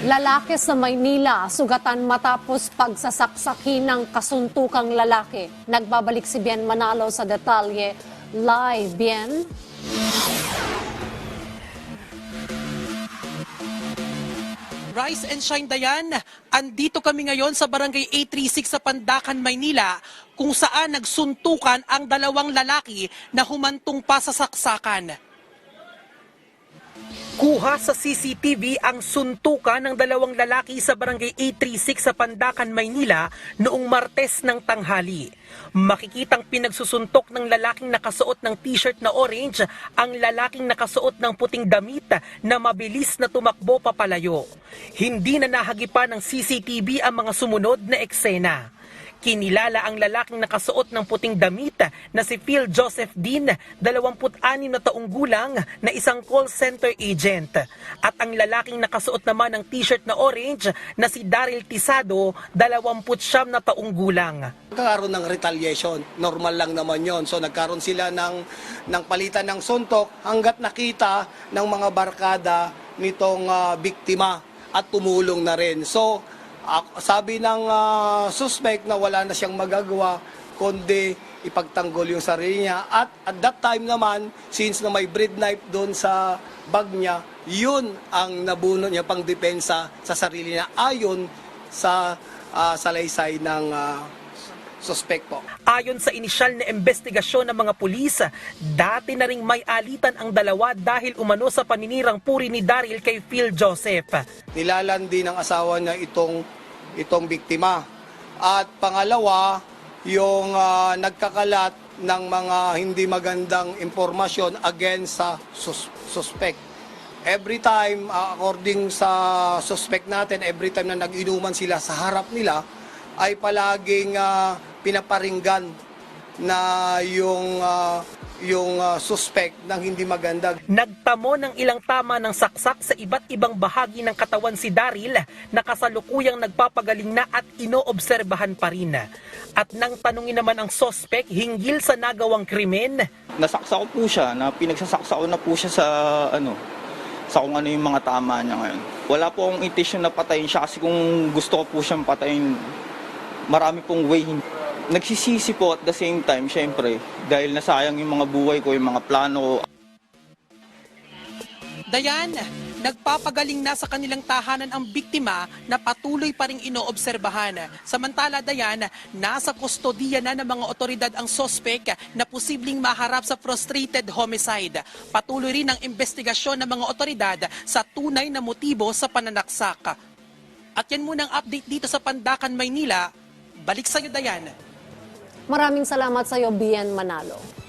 Lalaki sa Maynila, sugatan matapos pagsasaksakin ng kasuntukang lalaki. Nagbabalik si Bien Manalo sa detalye. Live, Bien. Rise and Shine Dayan, andito kami ngayon sa Barangay 836 sa Pandakan, Maynila, kung saan nagsuntukan ang dalawang lalaki na humantong pa sa saksakan. Kuha sa CCTV ang suntukan ng dalawang lalaki sa Barangay 836 sa Pandakan, Maynila noong Martes ng tanghali. Makikitang pinagsusuntok ng lalaking nakasuot ng t-shirt na orange ang lalaking nakasuot ng puting damit na mabilis na tumakbo papalayo. Hindi na nahagipan ng CCTV ang mga sumunod na eksena. Kinilala ang lalaking nakasuot ng puting damit na si Phil Joseph Dean, 26 na taong gulang na isang call center agent. At ang lalaking nakasuot naman ng t-shirt na orange na si Daryl Tisado, 29 na taong gulang. Nagkakaroon ng retaliation. Normal lang naman yon. So nagkaroon sila ng, ng palitan ng suntok hanggat nakita ng mga barkada nitong ah, biktima at tumulong na rin. So sabi ng ah, suspect na wala na siyang magagawa kundi ipagtanggol yung sarili niya. At at that time naman, since na may bread knife doon sa bag niya, yun ang nabuno niya pang depensa sa sarili niya ayon sa ah, salaysay ng ah, suspect po. Ayon sa inisyal na investigasyon ng mga pulis, dati na ring may alitan ang dalawa dahil umano sa paninirang puri ni Daryl kay Phil Joseph. Nilalandi ng asawa niya itong itong biktima. At pangalawa, yung ah, nagkakalat ng mga hindi magandang impormasyon against sa sus- suspect. Every time, ah, according sa suspect natin, every time na nag-inuman sila sa harap nila, ay palaging ah, pinaparinggan na yung ah, yung ah, suspect ng hindi maganda. Nagtamo ng ilang tama ng saksak sa iba't ibang bahagi ng katawan si Daryl na kasalukuyang nagpapagaling na at inoobserbahan pa rin. At nang tanungin naman ang sospek hinggil sa nagawang krimen, nasaksa ko po siya, na pinagsasaksa ko na po siya sa ano, sa kung ano yung mga tama niya ngayon. Wala po akong intention na patayin siya kasi kung gusto ko po siyang patayin, marami pong way. Nagsisisi po at the same time, syempre, dahil nasayang yung mga buhay ko, yung mga plano ko. Dayan, nagpapagaling na sa kanilang tahanan ang biktima na patuloy pa ring inoobserbahan. Samantala, Dayan, nasa kustodiya na ng mga otoridad ang sospek na posibleng maharap sa frustrated homicide. Patuloy rin ang investigasyon ng mga otoridad sa tunay na motibo sa pananaksak. At yan munang update dito sa Pandakan, Maynila. Balik sa'yo, Dayan. Maraming salamat sa iyo, Bien Manalo.